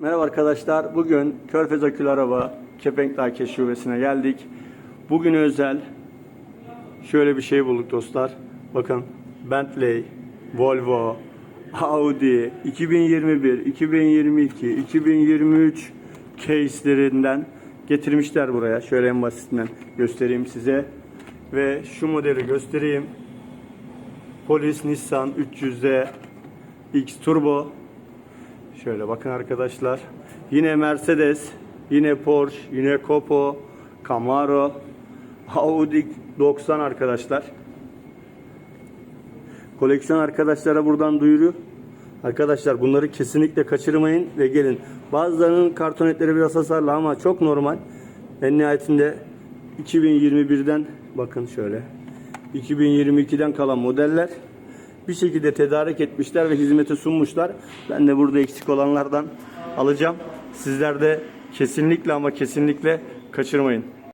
Merhaba arkadaşlar. Bugün Körfez Akülü Araba Kepenk Keş Şubesi'ne geldik. Bugün özel şöyle bir şey bulduk dostlar. Bakın Bentley, Volvo, Audi 2021, 2022, 2023 case'lerinden getirmişler buraya. Şöyle en basitinden göstereyim size. Ve şu modeli göstereyim. Polis Nissan 300'de X Turbo Şöyle bakın arkadaşlar. Yine Mercedes, yine Porsche, yine Copo, Camaro, Audi 90 arkadaşlar. Koleksiyon arkadaşlara buradan duyuru. Arkadaşlar bunları kesinlikle kaçırmayın ve gelin. Bazılarının kartonetleri biraz hasarlı ama çok normal. En nihayetinde 2021'den bakın şöyle. 2022'den kalan modeller bir şekilde tedarik etmişler ve hizmete sunmuşlar. Ben de burada eksik olanlardan alacağım. Sizler de kesinlikle ama kesinlikle kaçırmayın.